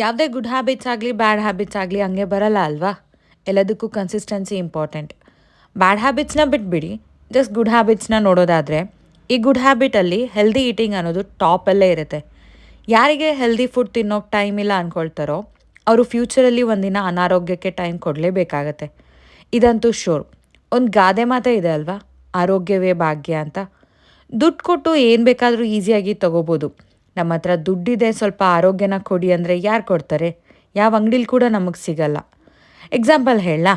ಯಾವುದೇ good habits ಆಗಲಿ bad habits ಆಗಲಿ ಹಂಗೆ ಬರಲ್ಲ ಅಲ್ವಾ? ಎಲ್ಲದಕ್ಕೂ ಕನ್ಸಿಸ್ಟೆನ್ಸಿ ಇಂಪಾರ್ಟೆಂಟ್ ಬ್ಯಾಡ್ ಹ್ಯಾಬಿಟ್ಸ್ನ ಬಿಟ್ಬಿಡಿ ಜಸ್ಟ್ ಗುಡ್ ಹ್ಯಾಬಿಟ್ಸ್ನ ನೋಡೋದಾದರೆ, ಈ ಗುಡ್ ಹ್ಯಾಬಿಟಲ್ಲಿ ಹೆಲ್ದಿ ಈಟಿಂಗ್ ಅನ್ನೋದು ಟಾಪಲ್ಲೇ ಇರುತ್ತೆ. ಯಾರಿಗೆ ಹೆಲ್ದಿ ಫುಡ್ ತಿನ್ನೋಕೆ ಟೈಮ್ ಇಲ್ಲ ಅಂದ್ಕೊಳ್ತಾರೋ ಅವರು ಫ್ಯೂಚರಲ್ಲಿ ಒಂದಿನ ಅನಾರೋಗ್ಯಕ್ಕೆ ಟೈಮ್ ಕೊಡಲೇಬೇಕಾಗತ್ತೆ. ಇದಂತೂ ಶೋರ್ ಒಂದು ಗಾದೆ ಮಾತೇ ಇದೆ ಅಲ್ವಾ? ಆರೋಗ್ಯವೇ ಭಾಗ್ಯ ಅಂತ. ದುಡ್ಡು ಕೊಟ್ಟು ಏನು ಬೇಕಾದರೂ ಈಸಿಯಾಗಿ ತೊಗೋಬೋದು. ನಮ್ಮ ಹತ್ರ ದುಡ್ಡಿದೆ, ಸ್ವಲ್ಪ ಆರೋಗ್ಯನ ಕೊಡಿ ಅಂದರೆ ಯಾರು ಕೊಡ್ತಾರೆ? ಯಾವ ಅಂಗಡಿಲಿ ಕೂಡ ನಮಗೆ ಸಿಗಲ್ಲ. ಎಕ್ಸಾಂಪಲ್ ಹೇಳಲಾ?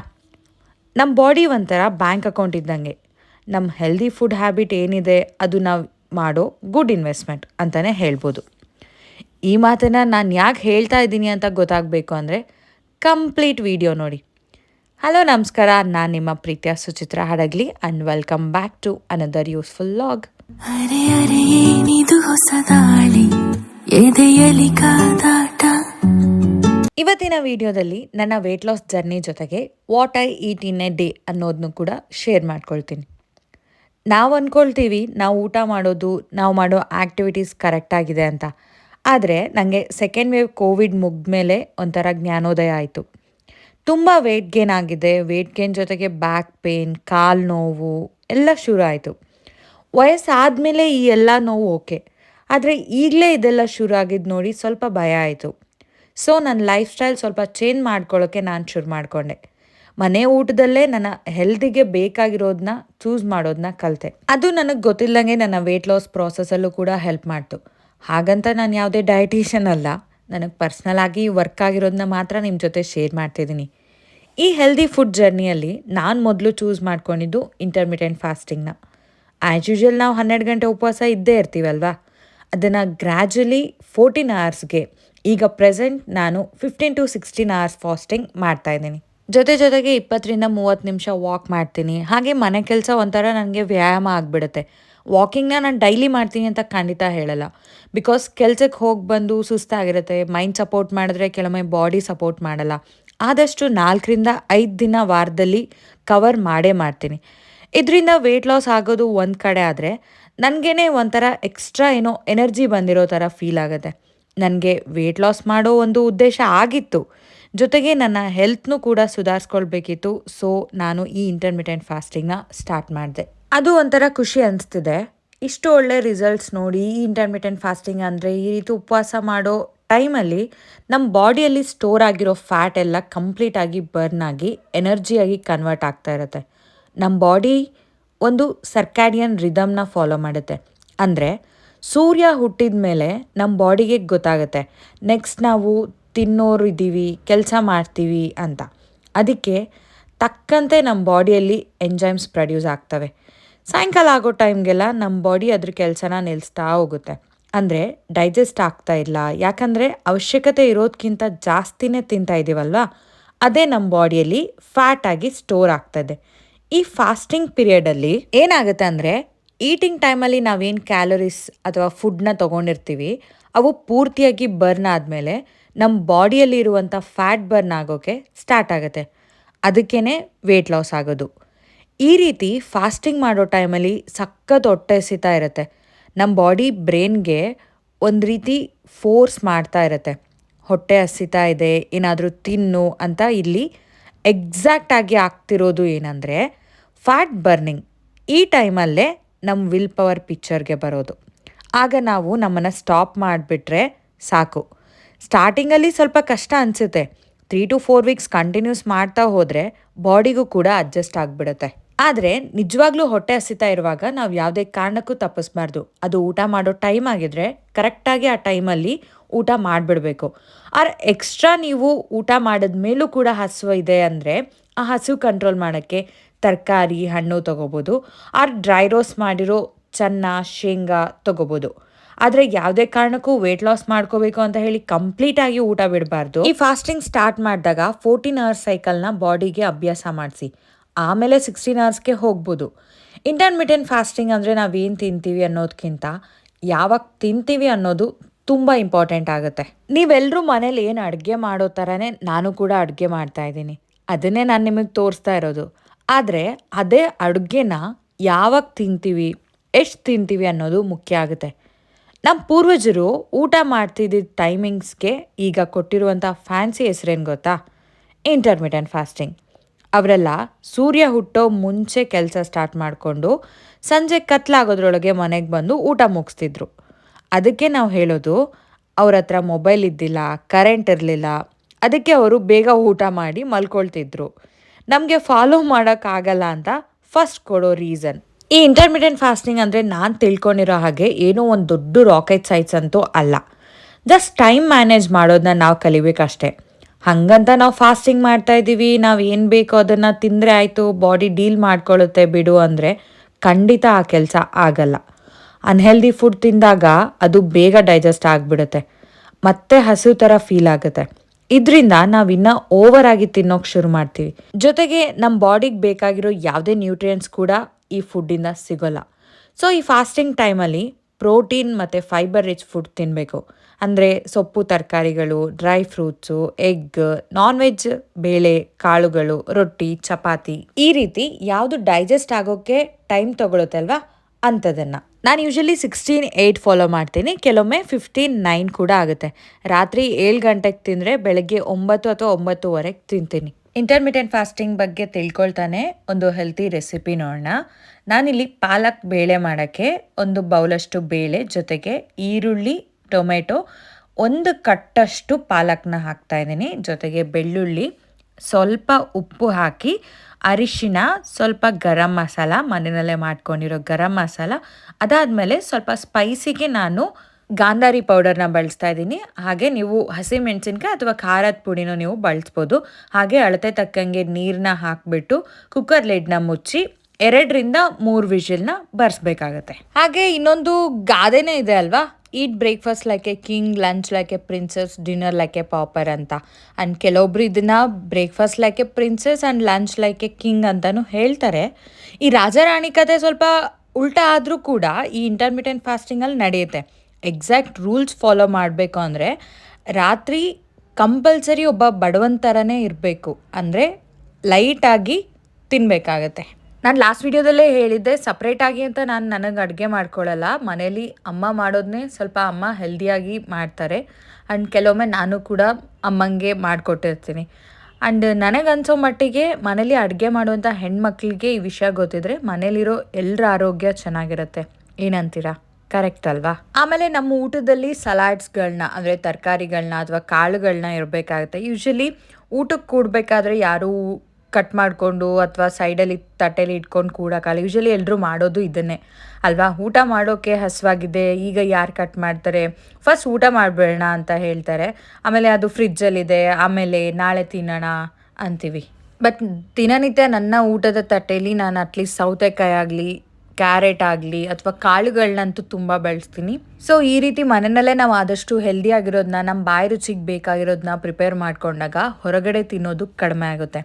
ನಮ್ಮ ಬಾಡಿ ಒಂಥರ ಬ್ಯಾಂಕ್ ಅಕೌಂಟ್ ಇದ್ದಂಗೆ. ನಮ್ಮ ಹೆಲ್ದಿ ಫುಡ್ ಹ್ಯಾಬಿಟ್ ಏನಿದೆ, ಅದು ನಾವು ಮಾಡೋ ಗುಡ್ ಇನ್ವೆಸ್ಟ್ಮೆಂಟ್ ಅಂತಲೇ ಹೇಳ್ಬೋದು. ಈ ಮಾತನ್ನು ನಾನು ಯಾಕೆ ಹೇಳ್ತಾ ಇದ್ದೀನಿ ಅಂತ ಗೊತ್ತಾಗಬೇಕು ಅಂದರೆ ಕಂಪ್ಲೀಟ್ ವಿಡಿಯೋ ನೋಡಿ. ಹಲೋ ನಮಸ್ಕಾರ. ನಾನು ನಿಮ್ಮ ಪ್ರೀತಿಯ Suchitra Hadagli and welcome back to another useful vlog ಅರೆ ಅರೆ, ಏನಿದು ಹೊಸದಾಳಿ ಎದೆಯಲಿ ಕಾದಾಟ? ಇವತ್ತಿನ ವಿಡಿಯೋದಲ್ಲಿ ನನ್ನ ವೆಯ್ಟ್ ಲಾಸ್ ಜರ್ನಿ ಜೊತೆಗೆ what I eat in a day ಅನ್ನೋದನ್ನು ಕೂಡ ಶೇರ್ ಮಾಡ್ಕೊಳ್ತೀನಿ. ನಾವು ಅಂದ್ಕೊಳ್ತೀವಿ ನಾವು ಊಟ ಮಾಡೋದು, ನಾವು ಮಾಡೋ ಆ್ಯಕ್ಟಿವಿಟೀಸ್ ಕರೆಕ್ಟಾಗಿದೆ ಅಂತ. ಆದರೆ ನನಗೆ ಸೆಕೆಂಡ್ ವೇವ್ ಕೋವಿಡ್ ಮುಗಿದ್ಮೇಲೆ ಒಂಥರ ಜ್ಞಾನೋದಯ ಆಯಿತು. ತುಂಬ ವೆಯ್ಟ್ ಗೇನ್ ಆಗಿದೆ ವೆಯ್ಟ್ ಗೇನ್ ಜೊತೆಗೆ ಬ್ಯಾಕ್ ಪೇನ್ ಕಾಲು ನೋವು, ಎಲ್ಲ ಶುರು ಆಯಿತು. ವಯಸ್ಸಾದಮೇಲೆ ಈ ಎಲ್ಲ ನೋವು ಓಕೆ. ಆದರೆ ಈಗಲೇ ಇದೆಲ್ಲ ಶುರು ಆಗಿದ್ದು ನೋಡಿ ಸ್ವಲ್ಪ ಭಯ ಆಯಿತು. ಸೊ ನನ್ನ ಲೈಫ್ ಸ್ಟೈಲ್ ಸ್ವಲ್ಪ ಚೇಂಜ್ ಮಾಡ್ಕೊಳ್ಳೋಕ್ಕೆ ನಾನು ಶುರು ಮಾಡಿಕೊಂಡೆ. ಮನೆ ಊಟದಲ್ಲೇ ನನ್ನ ಹೆಲ್ದಿಗೆ ಬೇಕಾಗಿರೋದನ್ನ ಚೂಸ್ ಮಾಡೋದನ್ನ ಕಲಿತೆ. ಅದು ನನಗೆ ಗೊತ್ತಿಲ್ಲದಂಗೆ ನನ್ನ ವೆಯ್ಟ್ ಲಾಸ್ ಪ್ರಾಸೆಸಲ್ಲೂ ಕೂಡ ಹೆಲ್ಪ್ ಮಾಡ್ತು. ಹಾಗಂತ ನಾನು ಯಾವುದೇ ಡಯಟೀಷನ್ ಅಲ್ಲ. ನನಗೆ ಪರ್ಸ್ನಲ್ ಆಗಿ ವರ್ಕ್ ಆಗಿರೋದನ್ನ ಮಾತ್ರ ನಿಮ್ಮ ಜೊತೆ ಶೇರ್ ಮಾಡ್ತಿದ್ದೀನಿ ಈ ಹೆಲ್ದಿ ಫುಡ್ ಜರ್ನಿಯಲ್ಲಿ ನಾನು ಮೊದಲು ಚೂಸ್ ಮಾಡ್ಕೊಂಡಿದ್ದು ಇಂಟರ್ಮಿಟೆಂಟ್ ಫಾಸ್ಟಿಂಗ್ನ ಆ್ಯಸ್ ಯೂಶ್ವಲ್ ನಾವು ಹನ್ನೆರಡು ಗಂಟೆ ಉಪವಾಸ ಇದ್ದೇ ಇರ್ತೀವಲ್ವಾ? ಅದನ್ನು ಗ್ರ್ಯಾಜುಲಿ ಫೋರ್ಟೀನ್ ಅವರ್ಸ್ಗೆ ಈಗ ಪ್ರೆಸೆಂಟ್ ನಾನು fifteen to sixteen hours fasting ಮಾಡ್ತಾ ಇದ್ದೀನಿ. ಜೊತೆ ಜೊತೆಗೆ ಇಪ್ಪತ್ತರಿಂದ ಮೂವತ್ತು ನಿಮಿಷ ವಾಕ್ ಮಾಡ್ತೀನಿ. ಹಾಗೆ ಮನೆ ಕೆಲಸ ಒಂಥರ ನನಗೆ ವ್ಯಾಯಾಮ ಆಗಿಬಿಡುತ್ತೆ. ವಾಕಿಂಗ್ನ ನಾನು ಡೈಲಿ ಮಾಡ್ತೀನಿ ಅಂತ ಖಂಡಿತ ಹೇಳಲ್ಲ. ಬಿಕಾಸ್ ಕೆಲ್ಸಕ್ಕೆ ಹೋಗಿ ಬಂದು ಸುಸ್ತಾಗಿರುತ್ತೆ ಮೈಂಡ್ ಸಪೋರ್ಟ್ ಮಾಡಿದ್ರೆ ಕೆಲವೊಮ್ಮೆ ಬಾಡಿ ಸಪೋರ್ಟ್ ಮಾಡಲ್ಲ. ಆದಷ್ಟು ನಾಲ್ಕರಿಂದ ಐದು ದಿನ ವಾರದಲ್ಲಿ ಕವರ್ ಮಾಡೇ ಮಾಡ್ತೀನಿ. ಇದರಿಂದ ವೆಯ್ಟ್ ಲಾಸ್ ಆಗೋದು ಒಂದು ಕಡೆ ಆದರೆ ನನಗೇನೆ ಒಂಥರ ಎಕ್ಸ್ಟ್ರಾ ಏನೋ ಎನರ್ಜಿ ಬಂದಿರೋ ಥರ ಫೀಲ್ ಆಗುತ್ತೆ. ನನಗೆ ವೆಯ್ಟ್ ಲಾಸ್ ಮಾಡೋ ಒಂದು ಉದ್ದೇಶ ಆಗಿತ್ತು. ಜೊತೆಗೆ ನನ್ನ ಹೆಲ್ತ್ನೂ ಕೂಡ ಸುಧಾರಿಸ್ಕೊಳ್ಬೇಕಿತ್ತು. ಸೊ ನಾನು ಈ ಇಂಟರ್ಮಿಟೆಂಟ್ ಫಾಸ್ಟಿಂಗ್ನ ಸ್ಟಾರ್ಟ್ ಮಾಡಿದೆ. ಅದು ಒಂಥರ ಖುಷಿ ಅನಿಸ್ತಿದೆ. ಇಷ್ಟು ಒಳ್ಳೆ ರಿಸಲ್ಟ್ಸ್ ನೋಡಿ ಈ ಇಂಟರ್ಮಿಟೆಂಟ್ ಫಾಸ್ಟಿಂಗ್ ಅಂದರೆ ಈ ರೀತಿ ಉಪವಾಸ ಮಾಡೋ ಟೈಮಲ್ಲಿ ನಮ್ಮ ಬಾಡಿಯಲ್ಲಿ ಸ್ಟೋರ್ ಆಗಿರೋ ಫ್ಯಾಟ್ ಎಲ್ಲ ಕಂಪ್ಲೀಟಾಗಿ ಬರ್ನ್ ಆಗಿ ಎನರ್ಜಿಯಾಗಿ ಕನ್ವರ್ಟ್ ಆಗ್ತಾ ಇರುತ್ತೆ. ನಮ್ಮ ಬಾಡಿ ಒಂದು ಸರ್ಕ್ಯಾಡಿಯನ್ ರಿದಮ್ನ ಫಾಲೋ ಮಾಡುತ್ತೆ. ಅಂದರೆ ಸೂರ್ಯ ಹುಟ್ಟಿದ ಮೇಲೆ ನಮ್ಮ ಬಾಡಿಗೆ ಗೊತ್ತಾಗುತ್ತೆ. ನೆಕ್ಸ್ಟ್ ನಾವು ತಿನ್ನೋರು ಇದ್ದೀವಿ, ಕೆಲಸ ಮಾಡ್ತೀವಿ ಅಂತ. ಅದಕ್ಕೆ ತಕ್ಕಂತೆ ನಮ್ಮ ಬಾಡಿಯಲ್ಲಿ ಎಂಜೈಮ್ಸ್ ಪ್ರೊಡ್ಯೂಸ್ ಆಗ್ತವೆ. ಸಾಯಂಕಾಲ ಆಗೋ ಟೈಮ್ಗೆಲ್ಲ ನಮ್ಮ ಬಾಡಿ ಅದ್ರ ಕೆಲಸನ ನಿಲ್ಲಿಸ್ತಾ ಹೋಗುತ್ತೆ. ಅಂದರೆ ಡೈಜೆಸ್ಟ್ ಆಗ್ತಾ ಇಲ್ಲ. ಯಾಕಂದರೆ ಅವಶ್ಯಕತೆ ಇರೋದಕ್ಕಿಂತ ಜಾಸ್ತಿನೇ ತಿಂತಾ ಇದ್ದೀವಲ್ವ ಅದೇ ನಮ್ಮ ಬಾಡಿಯಲ್ಲಿ ಫ್ಯಾಟ್ ಆಗಿ ಸ್ಟೋರ್ ಆಗ್ತದೆ ಈ ಫಾಸ್ಟಿಂಗ್ ಪೀರಿಯಡಲ್ಲಿ ಏನಾಗುತ್ತೆ ಅಂದರೆ ಈಟಿಂಗ್ ಟೈಮಲ್ಲಿ ನಾವೇನು ಕ್ಯಾಲೋರೀಸ್ ಅಥವಾ ಫುಡ್ನ ತೊಗೊಂಡಿರ್ತೀವಿ, ಅವು ಪೂರ್ತಿಯಾಗಿ ಬರ್ನ್ ಆದಮೇಲೆ ನಮ್ಮ ಬಾಡಿಯಲ್ಲಿ ಇರುವಂಥ ಫ್ಯಾಟ್ ಬರ್ನ್ ಆಗೋಕ್ಕೆ ಸ್ಟಾರ್ಟ್ ಆಗುತ್ತೆ. ಅದಕ್ಕೇ ವೆಯ್ಟ್ ಲಾಸ್ ಆಗೋದು. ಈ ರೀತಿ ಫಾಸ್ಟಿಂಗ್ ಮಾಡೋ ಟೈಮಲ್ಲಿ ಸಖತ್ ಹೊಟ್ಟೆ ಎಸಿತಾ ಇರುತ್ತೆ. ನಮ್ಮ ಬಾಡಿ ಬ್ರೈನ್ಗೆ ಒಂದು ರೀತಿ ಫೋರ್ಸ್ ಮಾಡ್ತಾ ಇರುತ್ತೆ. ಹೊಟ್ಟೆ ಹಸಿತಾ ಇದೆ, ಏನಾದರೂ ತಿನ್ನು ಅಂತ ಇಲ್ಲಿ ಎಕ್ಸಾಕ್ಟಾಗಿ ಆಗ್ತಿರೋದು ಏನಂದರೆ ಫ್ಯಾಟ್ ಬರ್ನಿಂಗ್ ಈ ಟೈಮಲ್ಲೇ ನಮ್ಮ ವಿಲ್ ಪವರ್ ಪಿಕ್ಚರ್ಗೆ ಬರೋದು. ಆಗ ನಾವು ನಮ್ಮನ್ನು ಸ್ಟಾಪ್ ಮಾಡಿಬಿಟ್ರೆ ಸಾಕು. ಸ್ಟಾರ್ಟಿಂಗಲ್ಲಿ ಸ್ವಲ್ಪ ಕಷ್ಟ ಅನಿಸುತ್ತೆ. Three to four weeks continues ಮಾಡ್ತಾ ಹೋದರೆ ಬಾಡಿಗೂ ಕೂಡ ಅಡ್ಜಸ್ಟ್ ಆಗಿಬಿಡುತ್ತೆ. ಆದರೆ ನಿಜವಾಗ್ಲೂ ಹೊಟ್ಟೆ ಹಸಿತಾ ಇರುವಾಗ ನಾವು ಯಾವುದೇ ಕಾರಣಕ್ಕೂ ತಪ್ಪಿಸ್ಬಾರ್ದು. ಅದು ಊಟ ಮಾಡೋ ಟೈಮ್ ಆಗಿದ್ರೆ ಕರೆಕ್ಟಾಗಿ ಆ ಟೈಮಲ್ಲಿ ಊಟ ಮಾಡಿಬಿಡಬೇಕು. ಆರ್ ಎಕ್ಸ್ಟ್ರಾ ನೀವು ಊಟ ಮಾಡಿದ ಮೇಲೂ ಕೂಡ ಹಸುವು ಇದೆ ಅಂದರೆ ಆ ಹಸು ಕಂಟ್ರೋಲ್ ಮಾಡೋಕ್ಕೆ ತರಕಾರಿ, ಹಣ್ಣು ತೊಗೋಬೋದು. ಆರ್ ಡ್ರೈ ರೋಸ್ಟ್ ಮಾಡಿರೋ ಚೆನ್ನ, ಶೇಂಗಾ ತೊಗೋಬೋದು. ಆದರೆ ಯಾವುದೇ ಕಾರಣಕ್ಕೂ ವೆಯ್ಟ್ ಲಾಸ್ ಮಾಡ್ಕೋಬೇಕು ಅಂತ ಹೇಳಿ ಕಂಪ್ಲೀಟ್ ಆಗಿ ಊಟ ಬಿಡಬಾರ್ದು. ಈ ಫಾಸ್ಟಿಂಗ್ ಸ್ಟಾರ್ಟ್ ಮಾಡಿದಾಗ ಫೋರ್ಟೀನ್ ಅವರ್ಸ್ ಸೈಕಲ್ನ ಬಾಡಿಗೆ ಅಭ್ಯಾಸ ಮಾಡಿಸಿ. ಆಮೇಲೆ ಸಿಕ್ಸ್ಟೀನ್ ಅವರ್ಸ್ಗೆ ಹೋಗ್ಬೋದು. ಇಂಟರ್ಮಿಟೆಂಟ್ ಫಾಸ್ಟಿಂಗ್ ಅಂದರೆ ನಾವೇನು ತಿಂತೀವಿ ಅನ್ನೋದಕ್ಕಿಂತ ಯಾವಾಗ ತಿಂತೀವಿ ಅನ್ನೋದು ತುಂಬ ಇಂಪಾರ್ಟೆಂಟ್ ಆಗುತ್ತೆ. ನೀವೆಲ್ಲರೂ ಮನೇಲಿ ಏನು ಅಡುಗೆ ಮಾಡೋ ಥರನೇ ನಾನು ಕೂಡ ಅಡುಗೆ ಮಾಡ್ತಾ ಇದ್ದೀನಿ. ಅದನ್ನೇ ನಾನು ನಿಮಗೆ ತೋರಿಸ್ತಾ ಇರೋದು. ಆದರೆ ಅದೇ ಅಡುಗೆನ ಯಾವಾಗ ತಿಂತೀವಿ, ಎಷ್ಟು ತಿಂತೀವಿ ಅನ್ನೋದು ಮುಖ್ಯ ಆಗುತ್ತೆ. ನಮ್ಮ ಪೂರ್ವಜರು ಊಟ ಮಾಡ್ತಿದ್ದ ಟೈಮಿಂಗ್ಸ್ಗೆ ಈಗ ಕೊಟ್ಟಿರುವಂಥ ಫ್ಯಾನ್ಸಿ ಹೆಸರೇನು ಗೊತ್ತಾ? ಇಂಟರ್ಮಿಟೆಂಟ್ ಫಾಸ್ಟಿಂಗ್ ಅವರೆಲ್ಲ ಸೂರ್ಯ ಹುಟ್ಟೋ ಮುಂಚೆ ಕೆಲಸ ಸ್ಟಾರ್ಟ್ ಮಾಡಿಕೊಂಡು ಸಂಜೆ ಕತ್ಲಾಗೋದ್ರೊಳಗೆ ಮನೆಗೆ ಬಂದು ಊಟ ಮುಗಿಸ್ತಿದ್ರು. ಅದಕ್ಕೆ ನಾವು ಹೇಳೋದು, ಅವ್ರ ಹತ್ರ ಮೊಬೈಲ್ ಇದ್ದಿಲ್ಲ ಕರೆಂಟ್ ಇರಲಿಲ್ಲ, ಅದಕ್ಕೆ ಅವರು ಬೇಗ ಊಟ ಮಾಡಿ ಮಲ್ಕೊಳ್ತಿದ್ರು. ನಮಗೆ ಫಾಲೋ ಮಾಡೋಕ್ಕಾಗಲ್ಲ ಅಂತ ಫಸ್ಟ್ ಕೊಡೋ ರೀಸನ್ ಈ ಇಂಟರ್ಮಿಡಿಯೆಂಟ್ ಫಾಸ್ಟಿಂಗ್ ಅಂದರೆ ನಾನು ತಿಳ್ಕೊಂಡಿರೋ ಹಾಗೆ ಏನೋ ಒಂದು ದೊಡ್ಡ ರಾಕೆಟ್ ಸೈಟ್ಸ್ ಅಂತೂ ಅಲ್ಲ. ಜಸ್ಟ್ ಟೈಮ್ ಮ್ಯಾನೇಜ್ ಮಾಡೋದನ್ನ ನಾವು ಕಲಿಬೇಕಷ್ಟೇ. ಹಂಗಂತ ನಾವು ಫಾಸ್ಟಿಂಗ್ ಮಾಡ್ತಾ ಇದ್ದೀವಿ, ನಾವು ಏನು ಬೇಕೋ ಅದನ್ನು ತಿಂದರೆ ಆಯಿತು ಬಾಡಿ ಡೀಲ್ ಮಾಡ್ಕೊಳ್ಳುತ್ತೆ ಬಿಡು ಅಂದರೆ ಖಂಡಿತ ಆ ಕೆಲಸ ಆಗಲ್ಲ. ಅನ್ಹೆಲ್ದಿ ಫುಡ್ ತಿಂದಾಗ ಅದು ಬೇಗ ಡೈಜೆಸ್ಟ್ ಆಗಿಬಿಡುತ್ತೆ. ಮತ್ತೆ ಹಸಿವು ಥರ ಫೀಲ್ ಆಗುತ್ತೆ. ಇದರಿಂದ ನಾವಿನ್ನ ಓವರ್ ಆಗಿ ತಿನ್ನೋಕೆ ಶುರು ಮಾಡ್ತೀವಿ. ಜೊತೆಗೆ ನಮ್ಮ ಬಾಡಿಗೆ ಬೇಕಾಗಿರೋ ಯಾವುದೇ ನ್ಯೂಟ್ರಿಯೆಂಟ್ಸ್ ಕೂಡ ಈ ಫುಡ್ಡಿಂದ ಸಿಗೋಲ್ಲ. ಸೊ ಈ ಫಾಸ್ಟಿಂಗ್ ಟೈಮಲ್ಲಿ ಪ್ರೋಟೀನ್ ಮತ್ತು ಫೈಬರ್ ರಿಚ್ ಫುಡ್ ತಿನ್ನಬೇಕು ಅಂದರೆ ಸೊಪ್ಪು, ತರಕಾರಿಗಳು dry fruits egg non veg ಬೇಳೆ, ಕಾಳುಗಳು, ರೊಟ್ಟಿ, ಚಪಾತಿ ಈ ರೀತಿ ಯಾವುದು ಡೈಜೆಸ್ಟ್ ಆಗೋಕ್ಕೆ ಟೈಮ್ ತೊಗೊಳುತ್ತಲ್ವಾ ಅಂಥದನ್ನು ನಾನು ಯೂಶಲಿ ಸಿಕ್ಸ್ಟೀನ್ ಏಯ್ಟ್ ಫಾಲೋ ಮಾಡ್ತೀನಿ. ಕೆಲವೊಮ್ಮೆ ಫಿಫ್ಟೀನ್ ನೈನ್ ಕೂಡ ಆಗುತ್ತೆ. ರಾತ್ರಿ ಏಳು ಗಂಟೆಗೆ ತಿಂದರೆ ಬೆಳಗ್ಗೆ ಒಂಬತ್ತು ಅಥವಾ ಒಂಬತ್ತುವರೆಗೆ ತಿಂತೀನಿ. ಇಂಟರ್ಮಿಟೆಂಟ್ ಫಾಸ್ಟಿಂಗ್ ಬಗ್ಗೆ ತಿಳ್ಕೊಳ್ತಾನೆ ಒಂದು ಹೆಲ್ತಿ ರೆಸಿಪಿ ನೋಡೋಣ ನಾನಿಲ್ಲಿ ಪಾಲಕ್ ಬೇಳೆ ಮಾಡೋಕ್ಕೆ ಒಂದು ಬೌಲಷ್ಟು ಬೇಳೆ ಜೊತೆಗೆ ಈರುಳ್ಳಿ, ಟೊಮೆಟೊ ಒಂದು ಕಟ್ಟಷ್ಟು ಪಾಲಕ್ನ ಹಾಕ್ತಾ ಇದ್ದೀನಿ. ಜೊತೆಗೆ ಬೆಳ್ಳುಳ್ಳಿ ಸ್ವಲ್ಪ ಉಪ್ಪು ಹಾಕಿ ಅರಿಶಿನ ಸ್ವಲ್ಪ ಗರಂ ಮಸಾಲ, ಮನೆಯಲ್ಲೇ ಮಾಡ್ಕೊಂಡಿರೋ ಗರಂ ಮಸಾಲ. ಅದಾದಮೇಲೆ ಸ್ವಲ್ಪ ಸ್ಪೈಸಿಗೆ ನಾನು ಗಾಂಧಾರಿ ಪೌಡರ್ನ ಬಳಸ್ತಾ ಇದ್ದೀನಿ. ಹಾಗೆ ನೀವು ಹಸಿಮೆಣಸಿನ್ಕಾಯಿ ಅಥವಾ ಖಾರದ ಪುಡಿನೂ ನೀವು ಬಳಸ್ಬೋದು. ಹಾಗೆ ಅಳತೆ ತಕ್ಕಂಗೆ ನೀರನ್ನ ಹಾಕಿಬಿಟ್ಟು ಕುಕ್ಕರ್ ಲೆಡ್ನ ಮುಚ್ಚಿ ಎರಡರಿಂದ ಮೂರು ವಿಷಲ್ನ ಬರ್ಸ್ಬೇಕಾಗತ್ತೆ. ಹಾಗೆ ಇನ್ನೊಂದು ಗಾದೆನೇ ಇದೆ ಅಲ್ವಾ? Eat breakfast like a king lunch like a princess dinner like a pauper ಅಂತ ಆ್ಯಂಡ್ ಕೆಲವೊಬ್ರು ಇದನ್ನು breakfast like a princess and lunch like a king ಅಂತಲೂ ಹೇಳ್ತಾರೆ. ಈ ರಾಜಾರಾಣಿ ಕತೆ ಸ್ವಲ್ಪ ಉಲ್ಟಾ ಆದರೂ ಕೂಡ ಈ ಇಂಟರ್ಮಿಟೆಂಟ್ ಫಾಸ್ಟಿಂಗಲ್ಲಿ ನಡೆಯುತ್ತೆ. ಎಕ್ಸಾಕ್ಟ್ ರೂಲ್ಸ್ ಫಾಲೋ ಮಾಡಬೇಕು ಅಂದರೆ ರಾತ್ರಿ ಕಂಪಲ್ಸರಿ ಒಬ್ಬ ಬಡವನ ಥರನೇ ಇರಬೇಕು. ಅಂದರೆ ಲೈಟಾಗಿ ತಿನ್ನಬೇಕಾಗತ್ತೆ ನಾನು ಲಾಸ್ಟ್ ವಿಡಿಯೋದಲ್ಲೇ ಹೇಳಿದ್ದೆ ಸಪ್ರೇಟಾಗಿ ಅಂತ ನಾನು ನನಗೆ ಅಡುಗೆ ಮಾಡ್ಕೊಳ್ಳಲ್ಲ ಮನೇಲಿ ಅಮ್ಮ ಮಾಡೋದನ್ನೇ ಸ್ವಲ್ಪ ಅಮ್ಮ ಹೆಲ್ದಿಯಾಗಿ ಮಾಡ್ತಾರೆ. ಆ್ಯಂಡ್ ಕೆಲವೊಮ್ಮೆ ನಾನು ಕೂಡ ಅಮ್ಮಂಗೆ ಮಾಡಿಕೊಟ್ಟಿರ್ತೀನಿ. ಆ್ಯಂಡ್ ನನಗನ್ಸೋ ಮಟ್ಟಿಗೆ ಮನೇಲಿ ಅಡುಗೆ ಮಾಡುವಂಥ ಹೆಣ್ಮಕ್ಳಿಗೆ ಈ ವಿಷಯ ಗೊತ್ತಿದ್ರೆ ಮನೇಲಿರೋ ಎಲ್ಲರ ಆರೋಗ್ಯ ಚೆನ್ನಾಗಿರುತ್ತೆ. ಏನಂತೀರಾ? ಕರೆಕ್ಟ್ ಅಲ್ವಾ? ಆಮೇಲೆ ನಮ್ಮ ಊಟದಲ್ಲಿ ಸಲಾಡ್ಸ್ಗಳನ್ನ ಅಂದರೆ ತರಕಾರಿಗಳನ್ನ ಅಥವಾ ಕಾಳುಗಳನ್ನ ಇರಬೇಕಾಗುತ್ತೆ. ಯೂಶಲಿ ಊಟಕ್ಕೆ ಕೂಡಬೇಕಾದ್ರೆ ಯಾರೂ ಕಟ್ ಮಾಡಿಕೊಂಡು ಅಥವಾ ಸೈಡಲ್ಲಿ ತಟ್ಟೆಲಿ ಇಟ್ಕೊಂಡು ಕೂಡೋಕ್ಕಲ್ಲ ಯೂಶಲಿ ಎಲ್ಲರೂ ಮಾಡೋದು ಇದನ್ನೇ. ಅಲ್ವಾ? ಊಟ ಮಾಡೋಕ್ಕೆ ಹಸುವಾಗಿದೆ, ಈಗ ಯಾರು ಕಟ್ ಮಾಡ್ತಾರೆ? ಫಸ್ಟ್ ಊಟ ಮಾಡಬೇಡ ಅಂತ ಹೇಳ್ತಾರೆ. ಆಮೇಲೆ ಅದು ಫ್ರಿಜ್ಜಲ್ಲಿದೆ, ಆಮೇಲೆ ನಾಳೆ ತಿನ್ನೋಣ ಅಂತೀವಿ. ಬಟ್ ದಿನನಿತ್ಯ ನನ್ನ ಊಟದ ತಟ್ಟೆಯಲ್ಲಿ ನಾನು ಅಟ್ಲೀಸ್ಟ್ ಸೌತೆಕಾಯಿ ಆಗಲಿ, ಕ್ಯಾರೆಟ್ ಆಗಲಿ ಅಥವಾ ಕಾಳುಗಳನ್ನಂತೂ ತುಂಬ ಬಳಸ್ತೀನಿ. ಸೊ ಈ ರೀತಿ ಮನೆಯಲ್ಲೇ ನಾವು ಆದಷ್ಟು ಹೆಲ್ದಿ ಆಗಿರೋದನ್ನ ನಮ್ಮ ಬಾಯಿ ರುಚಿಗೆ ಬೇಕಾಗಿರೋದನ್ನ ಪ್ರಿಪೇರ್ ಮಾಡ್ಕೊಂಡಾಗ ಹೊರಗಡೆ ತಿನ್ನೋದು ಕಡಿಮೆ ಆಗುತ್ತೆ.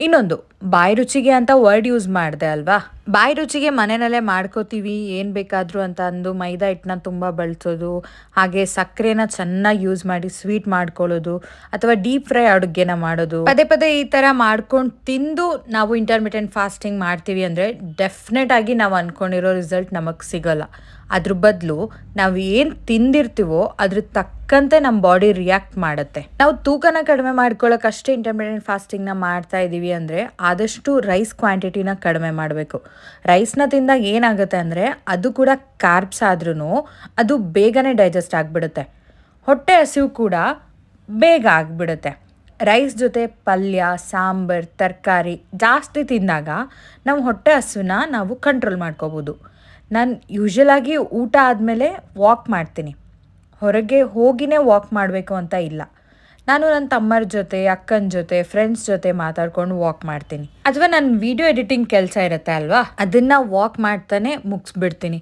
ಇನ್ನೊಂದು ಬಾಯಿ ರುಚಿಗೆ ಅಂತ ವರ್ಡ್ ಯೂಸ್ ಮಾಡಿದೆ ಅಲ್ವಾ? ಬಾಯಿ ರುಚಿಗೆ ಮನೆಯಲ್ಲೇ ಮಾಡ್ಕೋತೀವಿ, ಏನು ಬೇಕಾದರೂ ಅಂತ ಅಂದು ಮೈದಾ ಹಿಟ್ಟನ್ನ ತುಂಬ ಬಳಸೋದು, ಹಾಗೆ ಸಕ್ಕರೆನ ಚೆನ್ನಾಗಿ ಯೂಸ್ ಮಾಡಿ ಸ್ವೀಟ್ ಮಾಡ್ಕೊಳ್ಳೋದು, ಅಥವಾ ಡೀಪ್ ಫ್ರೈ ಅಡುಗೆನ ಮಾಡೋದು. ಪದೇ ಪದೇ ಈ ಥರ ಮಾಡ್ಕೊಂಡು ತಿಂದು ನಾವು ಇಂಟರ್ಮಿಟೆಂಟ್ ಫಾಸ್ಟಿಂಗ್ ಮಾಡ್ತೀವಿ ಅಂದರೆ ಡೆಫಿನೆಟ್ ಆಗಿ ನಾವು ಅಂದ್ಕೊಂಡಿರೋ ರಿಸಲ್ಟ್ ನಮಗೆ ಸಿಗೋಲ್ಲ. ಅದ್ರ ಬದಲು ನಾವು ಏನು ತಿಂದಿರ್ತೀವೋ ಅದ್ರ ತಕ್ಕಂತೆ ನಮ್ಮ ಬಾಡಿ ರಿಯಾಕ್ಟ್ ಮಾಡುತ್ತೆ. ನಾವು ತೂಕನ ಕಡಿಮೆ ಮಾಡ್ಕೊಳ್ಳೋಕೆ ಅಷ್ಟೇ ಇಂಟರ್ಮಿಡಿಯಂಟ್ ಫಾಸ್ಟಿಂಗ್ನ ಮಾಡ್ತಾ ಇದ್ದೀವಿ ಅಂದರೆ ಆದಷ್ಟು ರೈಸ್ ಕ್ವಾಂಟಿಟಿನ ಕಡಿಮೆ ಮಾಡಬೇಕು. ರೈಸ್ನ ತಿಂದಾಗ ಏನಾಗುತ್ತೆ ಅಂದರೆ ಅದು ಕೂಡ ಕಾರ್ಬ್ಸ್ ಆದ್ರೂ ಅದು ಬೇಗನೆ ಡೈಜೆಸ್ಟ್ ಆಗಿಬಿಡುತ್ತೆ. ಹೊಟ್ಟೆ ಹಸಿವು ಕೂಡ ಬೇಗ ಆಗಿಬಿಡುತ್ತೆ. ರೈಸ್ ಜೊತೆ ಪಲ್ಯ, ಸಾಂಬಾರ್, ತರಕಾರಿ ಜಾಸ್ತಿ ತಿಂದಾಗ ನಮ್ಮ ಹೊಟ್ಟೆ ಹಸುವನ್ನ ನಾವು ಕಂಟ್ರೋಲ್ ಮಾಡ್ಕೋಬೋದು. ನಾನು ಯೂಶ್ವಲಾಗಿ ಊಟ ಆದಮೇಲೆ ವಾಕ್ ಮಾಡ್ತೀನಿ. ಹೊರಗೆ ಹೋಗಿನೇ ವಾಕ್ ಮಾಡಬೇಕು ಅಂತ ಇಲ್ಲ. ನಾನು ನನ್ನ ತಮ್ಮರ ಜೊತೆ, ಅಕ್ಕನ ಜೊತೆ ಫ್ರೆಂಡ್ಸ್ ಜೊತೆ ಮಾತಾಡ್ಕೊಂಡು ವಾಕ್ ಮಾಡ್ತೀನಿ. ಅಥವಾ ನನ್ನ ವಿಡಿಯೋ ಎಡಿಟಿಂಗ್ ಕೆಲಸ ಇರುತ್ತೆ ಅಲ್ವಾ? ಅದನ್ನ ವಾಕ್ ಮಾಡ್ತಾನೆ ಮುಗಿಸ್ಬಿಡ್ತೀನಿ.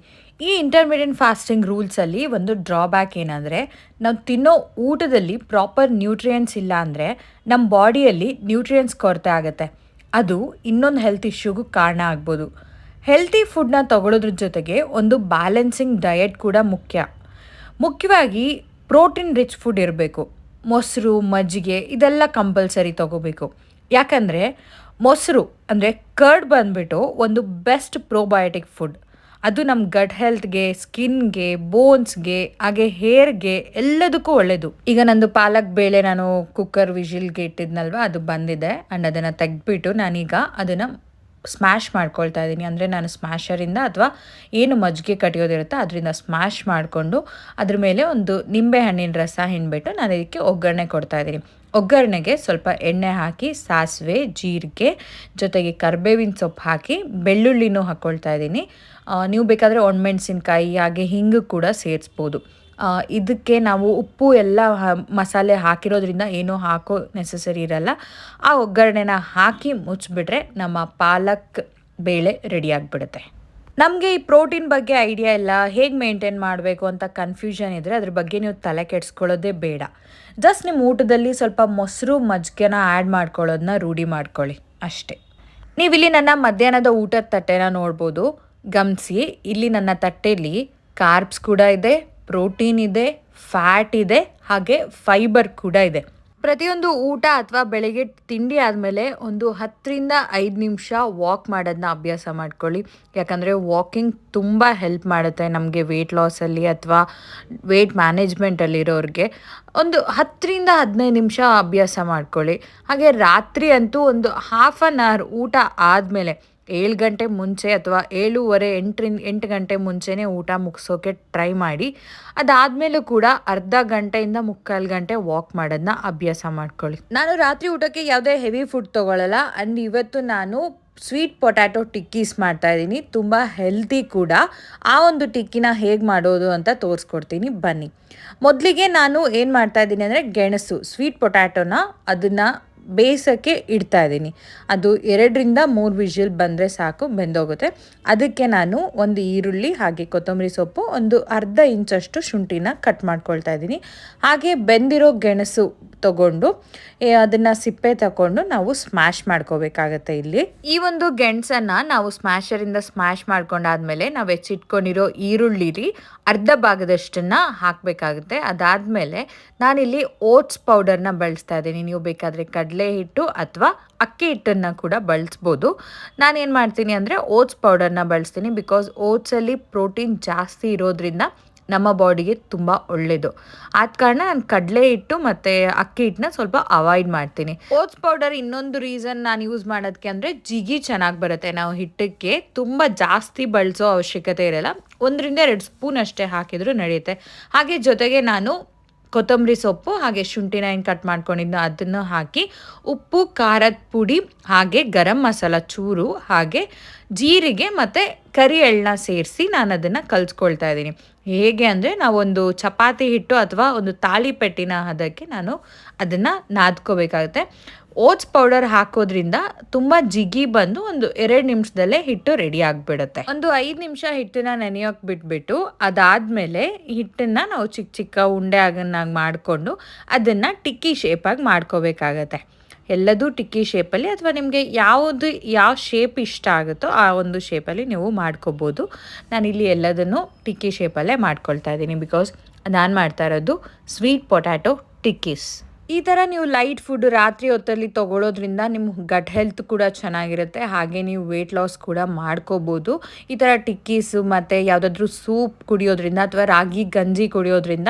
ಈ ಇಂಟರ್ಮೀಡಿಯಂಟ್ ಫಾಸ್ಟಿಂಗ್ ರೂಲ್ಸಲ್ಲಿ ಒಂದು ಡ್ರಾಬ್ಯಾಕ್ ಏನಂದರೆ, ನಾವು ತಿನ್ನೋ ಊಟದಲ್ಲಿ ಪ್ರಾಪರ್ ನ್ಯೂಟ್ರಿಯೆಂಟ್ಸ್ ಇಲ್ಲ ಅಂದರೆ ನಮ್ಮ ಬಾಡಿಯಲ್ಲಿ ನ್ಯೂಟ್ರಿಯೆಂಟ್ಸ್ ಕೊರತೆ ಆಗುತ್ತೆ. ಅದು ಇನ್ನೊಂದು ಹೆಲ್ತ್ ಇಶ್ಯೂಗೂ ಕಾರಣ ಆಗ್ಬೋದು. ಹೆಲ್ತಿ ಫುಡ್ನ ತಗೊಳ್ಳೋದ್ರ ಜೊತೆಗೆ ಒಂದು ಬ್ಯಾಲೆನ್ಸಿಂಗ್ ಡಯಟ್ ಕೂಡ ಮುಖ್ಯ. ಮುಖ್ಯವಾಗಿ ಪ್ರೋಟೀನ್ ರಿಚ್ ಫುಡ್ ಇರಬೇಕು. ಮೊಸರು, ಮಜ್ಜಿಗೆ ಇದೆಲ್ಲ ಕಂಪಲ್ಸರಿ ತಗೋಬೇಕು. ಯಾಕಂದರೆ ಮೊಸರು ಅಂದರೆ ಕರ್ಡ್ ಬಂದುಬಿಟ್ಟು ಒಂದು ಬೆಸ್ಟ್ ಪ್ರೋಬಯೋಟಿಕ್ ಫುಡ್ ಅದು ನಮ್ಮ ಗಟ್ ಹೆಲ್ತ್ಗೆ ಸ್ಕಿನ್ಗೆ ಬೋನ್ಸ್ಗೆ ಹಾಗೆ ಹೇರ್ಗೆ ಎಲ್ಲದಕ್ಕೂ ಒಳ್ಳೆಯದು ಈಗ ನಂದು ಪಾಲಕ್ ಬೇಳೆ ನಾನು ಕುಕ್ಕರ್ ವಿಷಿಲ್ಗೆ ಇಟ್ಟಿದ್ನಲ್ವ, ಅದು ಬಂದಿದೆ. ಆ್ಯಂಡ್ ಅದನ್ನು ತೆಗೆದ್ಬಿಟ್ಟು ನಾನೀಗ ಅದನ್ನು ಸ್ಮ್ಯಾಶ್ ಮಾಡ್ಕೊಳ್ತಾ ಇದ್ದೀನಿ. ಅಂದರೆ ನಾನು ಸ್ಮ್ಯಾಶರಿಂದ ಅಥವಾ ಏನು ಮಜ್ಜಿಗೆ ಕಟ್ಟಿಯೋದಿರುತ್ತೋ ಅದರಿಂದ ಸ್ಮ್ಯಾಶ್ ಮಾಡಿಕೊಂಡು ಅದ್ರ ಮೇಲೆ ಒಂದು ನಿಂಬೆ ಹಣ್ಣಿನ ರಸ ಹಿಂಡ್ಬಿಟ್ಟು ನಾನು ಇದಕ್ಕೆ ಒಗ್ಗರಣೆ ಕೊಡ್ತಾ ಇದ್ದೀನಿ. ಒಗ್ಗರಣೆಗೆ ಸ್ವಲ್ಪ ಎಣ್ಣೆ ಹಾಕಿ, ಸಾಸಿವೆ, ಜೀರಿಗೆ, ಜೊತೆಗೆ ಕರ್ಬೇವಿನ ಸೊಪ್ಪು ಹಾಕಿ ಬೆಳ್ಳುಳ್ಳಿನೂ ಹಾಕ್ಕೊಳ್ತಾ ಇದ್ದೀನಿ. ನೀವು ಬೇಕಾದರೆ ಒಣಮೆಣಸಿನ್ಕಾಯಿ, ಹಾಗೆ ಹಿಂಗು ಕೂಡ ಸೇರಿಸ್ಬೋದು. ಇದಕ್ಕೆ ನಾವು ಉಪ್ಪು ಎಲ್ಲ ಮಸಾಲೆ ಹಾಕಿರೋದ್ರಿಂದ ಏನೂ ಹಾಕೋ ನೆಸಸರಿ ಇರಲ್ಲ. ಆ ಒಗ್ಗರಣೆನ ಹಾಕಿ ಮುಚ್ಚಿಬಿಟ್ರೆ ನಮ್ಮ ಪಾಲಕ್ ಬೇಳೆ ರೆಡಿ ಆಗಿಬಿಡುತ್ತೆ. ನಮಗೆ ಈ ಪ್ರೋಟೀನ್ ಬಗ್ಗೆ ಐಡಿಯಾ ಇಲ್ಲ, ಹೇಗೆ ಮೇಂಟೈನ್ ಮಾಡಬೇಕು ಅಂತ ಕನ್ಫ್ಯೂಷನ್ ಇದ್ದರೆ ಅದ್ರ ಬಗ್ಗೆ ನೀವು ತಲೆ ಕೆಡಿಸ್ಕೊಳ್ಳೋದೇ ಬೇಡ. ಜಸ್ಟ್ ನಿಮ್ಮ ಊಟದಲ್ಲಿ ಸ್ವಲ್ಪ ಮೊಸರು, ಮಜ್ಜಿಗೆನ ಆ್ಯಡ್ ಮಾಡ್ಕೊಳ್ಳೋದನ್ನ ರೂಢಿ ಮಾಡ್ಕೊಳ್ಳಿ, ಅಷ್ಟೇ. ನೀವಿಲ್ಲಿ ನನ್ನ ಮಧ್ಯಾಹ್ನದ ಊಟದ ತಟ್ಟೆನ ನೋಡ್ಬೋದು, ಗಮನಿಸಿ, ಇಲ್ಲಿ ನನ್ನ ತಟ್ಟೆಯಲ್ಲಿ ಕಾರ್ಬ್ಸ್ ಕೂಡ ಇದೆ. ಪ್ರೋಟೀನ್ ಇದೆ, ಫ್ಯಾಟ್ ಇದೆ, ಹಾಗೆ ಫೈಬರ್ ಕೂಡ ಇದೆ. ಪ್ರತಿಯೊಂದು ಊಟ ಅಥವಾ ಬೆಳಿಗ್ಗೆ ತಿಂಡಿ ಆದಮೇಲೆ ಒಂದು ಹತ್ತರಿಂದ ಐದು ನಿಮಿಷ ವಾಕ್ ಮಾಡೋದನ್ನ ಅಭ್ಯಾಸ ಮಾಡ್ಕೊಳ್ಳಿ. ಯಾಕಂದರೆ ವಾಕಿಂಗ್ ತುಂಬ ಹೆಲ್ಪ್ ಮಾಡುತ್ತೆ ನಮಗೆ ವೆಯ್ಟ್ ಲಾಸಲ್ಲಿ ಅಥವಾ ವೆಯ್ಟ್ ಮ್ಯಾನೇಜ್ಮೆಂಟಲ್ಲಿರೋರಿಗೆ ಒಂದು ಹತ್ತರಿಂದ ಹದಿನೈದು ನಿಮಿಷ ಅಭ್ಯಾಸ ಮಾಡ್ಕೊಳ್ಳಿ. ಹಾಗೆ ರಾತ್ರಿ ಅಂತೂ ಒಂದು ಹಾಫ್ ಆನ್ ಅವರ್ ಊಟ ಆದಮೇಲೆ ಏಳು ಗಂಟೆ ಮುಂಚೆ ಅಥವಾ ಏಳೂವರೆ ಎಂಟರಿಂದ ಎಂಟು ಗಂಟೆ ಮುಂಚೆನೇ ಊಟ ಮುಗಿಸೋಕೆ ಟ್ರೈ ಮಾಡಿ. ಅದಾದಮೇಲೂ ಕೂಡ ಅರ್ಧ ಗಂಟೆಯಿಂದ ಮುಕ್ಕಾಲು ಗಂಟೆ ವಾಕ್ ಮಾಡೋದನ್ನ ಅಭ್ಯಾಸ ಮಾಡ್ಕೊಳ್ಳಿ. ನಾನು ರಾತ್ರಿ ಊಟಕ್ಕೆ ಯಾವುದೇ ಹೆವಿ ಫುಡ್ ತೊಗೊಳ್ಳಲ್ಲ ಆ್ಯಂಡ್ ಇವತ್ತು ನಾನು ಸ್ವೀಟ್ ಪೊಟ್ಯಾಟೊ ಟಿಕ್ಕೀಸ್ ಮಾಡ್ತಾ ಇದ್ದೀನಿ. ತುಂಬ ಹೆಲ್ತಿ ಕೂಡ. ಆ ಒಂದು ಟಿಕ್ಕಿನ ಹೇಗೆ ಮಾಡೋದು ಅಂತ ತೋರಿಸ್ಕೊಡ್ತೀನಿ. ಬನ್ನಿ. ಮೊದಲಿಗೆ ನಾನು ಏನು ಮಾಡ್ತಾ ಇದ್ದೀನಿ ಅಂದರೆ ಗೆಣಸು ಸ್ವೀಟ್ ಪೊಟ್ಯಾಟೊನ ಅದನ್ನು ಬೇಯಿಸೋಕ್ಕೆ ಇಡ್ತಾ ಇದ್ದೀನಿ. ಅದು ಎರಡರಿಂದ ಮೂರು ವಿಷಲ್ ಬಂದರೆ ಸಾಕು, ಬೆಂದೋಗುತ್ತೆ. ಅದಕ್ಕೆ ನಾನು ಒಂದು ಈರುಳ್ಳಿ ಹಾಗೆ ಕೊತ್ತಂಬರಿ ಸೊಪ್ಪು, ಒಂದು ಅರ್ಧ ಇಂಚಷ್ಟು ಶುಂಠಿನ ಕಟ್ ಮಾಡ್ಕೊಳ್ತಾ ಇದ್ದೀನಿ. ಹಾಗೆ ಬೆಂದಿರೋ ಗೆಣಸು ತಗೊಂಡು ಅದನ್ನು ಸಿಪ್ಪೆ ತಗೊಂಡು ನಾವು ಸ್ಮ್ಯಾಶ್ ಮಾಡ್ಕೋಬೇಕಾಗತ್ತೆ ಇಲ್ಲಿ. ಈ ಒಂದು ಗೆಣಸನ್ನು ನಾವು ಸ್ಮ್ಯಾಶರಿಂದ ಸ್ಮ್ಯಾಶ್ ಮಾಡ್ಕೊಂಡಾದ್ಮೇಲೆ ನಾವು ಹೆಚ್ಚಿಟ್ಕೊಂಡಿರೋ ಈರುಳ್ಳಿಲಿ ಅರ್ಧ ಭಾಗದಷ್ಟನ್ನು ಹಾಕಬೇಕಾಗುತ್ತೆ. ಅದಾದಮೇಲೆ ನಾನಿಲ್ಲಿ ಓಟ್ಸ್ ಪೌಡರ್ನ ಬಳಸ್ತಾ ಇದ್ದೀನಿ. ನೀವು ಬೇಕಾದರೆ ಕಡಲೆ ಹಿಟ್ಟು ಅಥವಾ ಅಕ್ಕಿ ಹಿಟ್ಟನ್ನು ಕೂಡ ಬಳಸ್ಬೋದು. ನಾನೇನು ಮಾಡ್ತೀನಿ ಅಂದರೆ ಓಟ್ಸ್ ಪೌಡರ್ನ ಬಳಸ್ತೀನಿ ಬಿಕಾಸ್ ಓಟ್ಸಲ್ಲಿ ಪ್ರೋಟೀನ್ ಜಾಸ್ತಿ ಇರೋದ್ರಿಂದ ನಮ್ಮ ಬಾಡಿಗೆ ತುಂಬ ಒಳ್ಳೆಯದು ಆದ ಕಾರಣ ನಾನು ಕಡಲೆ ಹಿಟ್ಟು ಮತ್ತು ಅಕ್ಕಿ ಹಿಟ್ಟನ್ನ ಸ್ವಲ್ಪ ಅವಾಯ್ಡ್ ಮಾಡ್ತೀನಿ. ಓಟ್ಸ್ ಪೌಡರ್ ಇನ್ನೊಂದು ರೀಸನ್ ನಾನು ಯೂಸ್ ಮಾಡೋದಕ್ಕೆ ಅಂದರೆ ಜಿಗಿ ಚೆನ್ನಾಗಿ ಬರುತ್ತೆ. ನಾವು ಹಿಟ್ಟಕ್ಕೆ ತುಂಬ ಜಾಸ್ತಿ ಬಳಸೋ ಅವಶ್ಯಕತೆ ಇರಲ್ಲ. ಒಂದರಿಂದ ಎರಡು ಸ್ಪೂನ್ ಅಷ್ಟೇ ಹಾಕಿದರೂ ನಡೆಯುತ್ತೆ. ಹಾಗೆ ಜೊತೆಗೆ ನಾನು ಕೊತ್ತಂಬರಿ ಸೊಪ್ಪು ಹಾಗೆ ಶುಂಠಿನ ಏನು ಕಟ್ ಮಾಡ್ಕೊಂಡಿದ್ದು ಅದನ್ನು ಹಾಕಿ ಉಪ್ಪು, ಖಾರದ ಪುಡಿ, ಹಾಗೆ ಗರಂ ಮಸಾಲ ಚೂರು, ಹಾಗೆ ಜೀರಿಗೆ ಮತ್ತು ಕರಿ ಎಳ್ಳನ್ನ ಸೇರಿಸಿ ನಾನು ಅದನ್ನು ಕಲಿಸ್ಕೊಳ್ತಾ ಇದ್ದೀನಿ. ಹೇಗೆ ಅಂದರೆ ನಾವೊಂದು ಚಪಾತಿ ಹಿಟ್ಟು ಅಥವಾ ಒಂದು ತಾಳಿಪೆಟ್ಟಿನ ಅದಕ್ಕೆ ನಾನು ಅದನ್ನು ನಾದ್ಕೋಬೇಕಾಗುತ್ತೆ. ಓಟ್ಸ್ ಪೌಡರ್ ಹಾಕೋದ್ರಿಂದ ತುಂಬ ಜಿಗಿ ಬಂದು ಒಂದು ಎರಡು ನಿಮಿಷದಲ್ಲೇ ಹಿಟ್ಟು ರೆಡಿ ಆಗಿಬಿಡುತ್ತೆ. ಒಂದು ಐದು ನಿಮಿಷ ಹಿಟ್ಟನ್ನ ನೆನೆಯೋಕೆ ಬಿಟ್ಬಿಟ್ಟು ಅದಾದ್ಮೇಲೆ ಹಿಟ್ಟನ್ನು ನಾವು ಚಿಕ್ಕ ಚಿಕ್ಕ ಉಂಡೆ ಆಗನ್ನಾಗಿ ಮಾಡಿಕೊಂಡು ಅದನ್ನು ಟಿಕ್ಕಿ ಶೇಪಾಗಿ ಮಾಡ್ಕೋಬೇಕಾಗತ್ತೆ. ಎಲ್ಲದೂ ಟಿಕ್ಕಿ ಶೇಪಲ್ಲಿ ಅಥವಾ ನಿಮಗೆ ಯಾವುದು ಯಾವ ಶೇಪ್ ಇಷ್ಟ ಆಗುತ್ತೋ ಆ ಒಂದು ಶೇಪಲ್ಲಿ ನೀವು ಮಾಡ್ಕೋಬೋದು. ನಾನಿಲ್ಲಿ ಎಲ್ಲದನ್ನು ಟಿಕ್ಕಿ ಶೇಪಲ್ಲೇ ಮಾಡ್ಕೊಳ್ತಾ ಇದ್ದೀನಿ ಬಿಕಾಸ್ ನಾನು ಮಾಡ್ತಾ ಇರೋದು ಸ್ವೀಟ್ ಪೊಟ್ಯಾಟೊ ಟಿಕ್ಕೀಸ್. ಈ ಥರ ನೀವು ಲೈಟ್ ಫುಡ್ ರಾತ್ರಿ ಹೊತ್ತಲ್ಲಿ ತೊಗೊಳೋದ್ರಿಂದ ನಿಮ್ಮ ಗಟ್ ಹೆಲ್ತ್ ಕೂಡ ಚೆನ್ನಾಗಿರುತ್ತೆ. ಹಾಗೆ ನೀವು ವೆಯ್ಟ್ ಲಾಸ್ ಕೂಡ ಮಾಡ್ಕೋಬೋದು. ಈ ಥರ ಟಿಕ್ಕೀಸು ಮತ್ತು ಯಾವುದಾದ್ರೂ ಸೂಪ್ ಕುಡಿಯೋದ್ರಿಂದ ಅಥವಾ ರಾಗಿ, ಗಂಜಿ ಕುಡಿಯೋದ್ರಿಂದ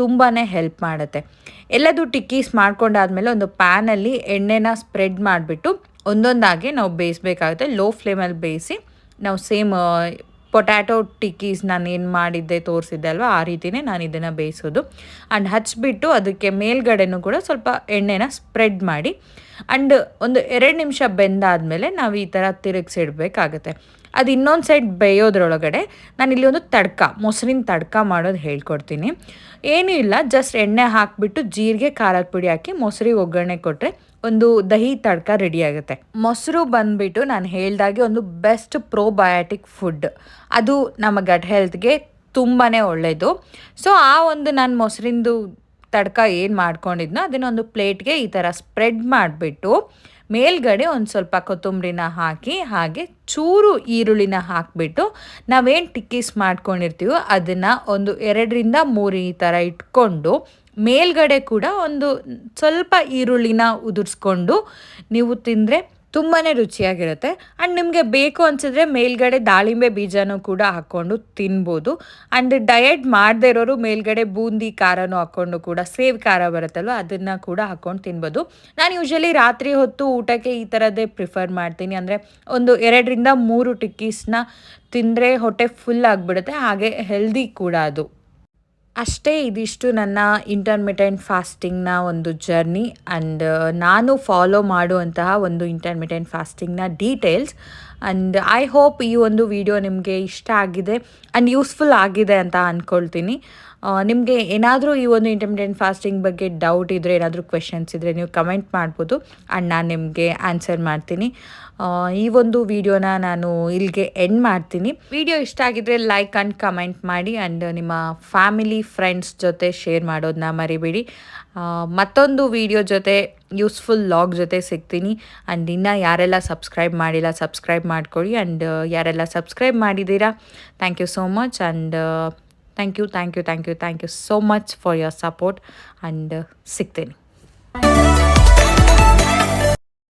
ತುಂಬಾ ಹೆಲ್ಪ್ ಮಾಡುತ್ತೆ. ಎಲ್ಲದೂ ಟಿಕ್ಕೀಸ್ ಮಾಡ್ಕೊಂಡಾದ್ಮೇಲೆ ಒಂದು ಪ್ಯಾನಲ್ಲಿ ಎಣ್ಣೆನ ಸ್ಪ್ರೆಡ್ ಮಾಡಿಬಿಟ್ಟು ಒಂದೊಂದಾಗಿ ನಾವು ಬೇಯಿಸ್ಬೇಕಾಗುತ್ತೆ. ಲೋ ಫ್ಲೇಮಲ್ಲಿ ಬೇಯಿಸಿ ನಾವು ಸೇಮ್ ಪೊಟ್ಯಾಟೊ ಟಿಕ್ಕೀಸ್ ನಾನು ಏನು ಮಾಡಿದ್ದೆ ತೋರಿಸಿದ್ದೆ ಅಲ್ವಾ? ಆ ರೀತಿಯೇ ನಾನು ಇದನ್ನು ಬೇಯಿಸೋದು. ಆ್ಯಂಡ್ ಹಚ್ಬಿಟ್ಟು ಅದಕ್ಕೆ ಮೇಲ್ಗಡೆನೂ ಕೂಡ ಸ್ವಲ್ಪ ಎಣ್ಣೆನ ಸ್ಪ್ರೆಡ್ ಮಾಡಿ. ಆ್ಯಂಡ್ ಒಂದು ಎರಡು ನಿಮಿಷ ಬೆಂದಾದಮೇಲೆ ನಾವು ಈ ಥರ ತಿರುಗಿಸಿಡ್ಬೇಕಾಗತ್ತೆ. ಅದು ಇನ್ನೊಂದು ಸೈಡ್ ಬೇಯೋದ್ರೊಳಗಡೆ ಇಲ್ಲಿ ಒಂದು ತಡ್ಕ, ಮೊಸರಿನ ತಡ್ಕ ಮಾಡೋದು ಹೇಳ್ಕೊಡ್ತೀನಿ. ಏನೂ ಇಲ್ಲ ಜಸ್ಟ್ ಎಣ್ಣೆ ಹಾಕಿಬಿಟ್ಟು ಜೀರಿಗೆ, ಖಾರದ ಪುಡಿ ಹಾಕಿ ಮೊಸರಿಗೆ ಒಗ್ಗರಣೆ ಕೊಟ್ಟರೆ ಒಂದು ದಹಿ ತಡ್ಕ ರೆಡಿ ಆಗುತ್ತೆ. ಮೊಸರು ಬಂದ್ಬಿಟ್ಟು ನಾನು ಹೇಳ್ದಾಗೆ ಒಂದು ಬೆಸ್ಟ್ ಪ್ರೋಬಯಾಟಿಕ್ ಫುಡ್ ಅದು ನಮ್ಮ ಗಟ್ ಹೆಲ್ತ್ಗೆ ತುಂಬಾ ಒಳ್ಳೆಯದು ಸೊ ಆ ಒಂದು ನಾನು ಮೊಸರಿಂದು ತಡ್ಕ ಏನು ಮಾಡ್ಕೊಂಡಿದ್ನೋ ಅದನ್ನೊಂದು ಪ್ಲೇಟ್ಗೆ ಈ ಥರ ಸ್ಪ್ರೆಡ್ ಮಾಡಿಬಿಟ್ಟು ಮೇಲ್ಗಡೆ ಒಂದು ಸ್ವಲ್ಪ ಕೊತ್ತಂಬರಿನ ಹಾಕಿ ಹಾಗೆ ಚೂರು ಈರುಳ್ಳಿನ ಹಾಕಿಬಿಟ್ಟು ನಾವೇನು ಟಿಕ್ಕೀಸ್ ಮಾಡ್ಕೊಂಡಿರ್ತೀವೋ ಅದನ್ನು ಒಂದು ಎರಡರಿಂದ ಮೂರು ಈ ಥರ ಇಟ್ಕೊಂಡು ಮೇಲ್ಗಡೆ ಕೂಡ ಒಂದು ಸ್ವಲ್ಪ ಈರುಳ್ಳಿನ ಉದುರಿಸ್ಕೊಂಡು ನೀವು ತಿಂದರೆ ತುಂಬಾ ರುಚಿಯಾಗಿರುತ್ತೆ. ಆ್ಯಂಡ್ ನಿಮಗೆ ಬೇಕು ಅನಿಸಿದ್ರೆ ಮೇಲ್ಗಡೆ ದಾಳಿಂಬೆ ಬೀಜನೂ ಕೂಡ ಹಾಕ್ಕೊಂಡು ತಿನ್ಬೋದು. ಆ್ಯಂಡ್ ಡಯಟ್ ಮಾಡದೇ ಇರೋರು ಮೇಲ್ಗಡೆ ಬೂಂದಿ ಖಾರನೂ ಹಾಕ್ಕೊಂಡು ಕೂಡ ಸೇವ್ ಖಾರ ಬರುತ್ತಲ್ವ, ಅದನ್ನು ಕೂಡ ಹಾಕ್ಕೊಂಡು ತಿನ್ಬೋದು. ನಾನು ಯೂಶಲಿ ರಾತ್ರಿ ಹೊತ್ತು ಊಟಕ್ಕೆ ಈ ಥರದ್ದೇ ಪ್ರಿಫರ್ ಮಾಡ್ತೀನಿ. ಅಂದರೆ ಒಂದು ಎರಡರಿಂದ ಮೂರು ಟಿಕ್ಕೀಸ್ನ ತಿಂದರೆ ಹೊಟ್ಟೆ ಫುಲ್ ಆಗಿಬಿಡುತ್ತೆ, ಹಾಗೆ ಹೆಲ್ದಿ ಕೂಡ ಅದು. ಅಷ್ಟೇ ಇದಿಷ್ಟು ನನ್ನ ಇಂಟರ್ಮಿಟೆಂಟ್ ಫಾಸ್ಟಿಂಗ್ನ ಒಂದು ಜರ್ನಿ ಆ್ಯಂಡ್ ನಾನು ಫಾಲೋ ಮಾಡುವಂತಹ ಒಂದು ಇಂಟರ್ಮಿಟೆಂಟ್ ಫಾಸ್ಟಿಂಗ್ನ ಡೀಟೇಲ್ಸ್ ಆ್ಯಂಡ್ ಐ ಹೋಪ್ ಈ ಒಂದು ವಿಡಿಯೋ ನಿಮಗೆ ಇಷ್ಟ ಆಗಿದೆ ಆ್ಯಂಡ್ ಯೂಸ್ಫುಲ್ ಆಗಿದೆ ಅಂತ ಅಂದ್ಕೊಳ್ತೀನಿ ನಿಮಗೆ ಏನಾದರೂ ಈ ಒಂದು ಇಂಟರ್ಮಿಟೆಂಟ್ ಫಾಸ್ಟಿಂಗ್ ಬಗ್ಗೆ ಡೌಟ್ ಇದ್ದರೆ ಏನಾದರೂ ಕ್ವೆಶನ್ಸ್ ಇದ್ದರೆ ನೀವು ಕಮೆಂಟ್ ಮಾಡ್ಬೋದು. ಆ್ಯಂಡ್ ನಾನು ನಿಮಗೆ ಆನ್ಸರ್ ಮಾಡ್ತೀನಿ. ಈ ಒಂದು ವಿಡಿಯೋನ ನಾನು ಇಲ್ಲಿಗೆ ಎಂಡ್ ಮಾಡ್ತೀನಿ. ವಿಡಿಯೋ ಇಷ್ಟ ಆಗಿದ್ರೆ ಲೈಕ್ ಆ್ಯಂಡ್ ಕಮೆಂಟ್ ಮಾಡಿ ಆ್ಯಂಡ್ ನಿಮ್ಮ ಫ್ಯಾಮಿಲಿ ಫ್ರೆಂಡ್ಸ್ ಜೊತೆ ಶೇರ್ ಮಾಡೋದನ್ನ ಮರಿಬೇಡಿ. ಮತ್ತೊಂದು ವಿಡಿಯೋ ಜೊತೆ ಯೂಸ್ಫುಲ್ ಲಾಗ್ ಜೊತೆ ಸಿಗ್ತೀನಿ. ಆ್ಯಂಡ್ ಇನ್ನೂ ಯಾರೆಲ್ಲ ಸಬ್ಸ್ಕ್ರೈಬ್ ಮಾಡಿಲ್ಲ ಸಬ್ಸ್ಕ್ರೈಬ್ ಮಾಡ್ಕೊಳ್ಳಿ. ಆ್ಯಂಡ್ ಯಾರೆಲ್ಲ ಸಬ್ಸ್ಕ್ರೈಬ್ ಮಾಡಿದ್ದೀರಾ thank you so much and thank you thank you thank you thank you so much for your support and ಸಿಗ್ತೀನಿ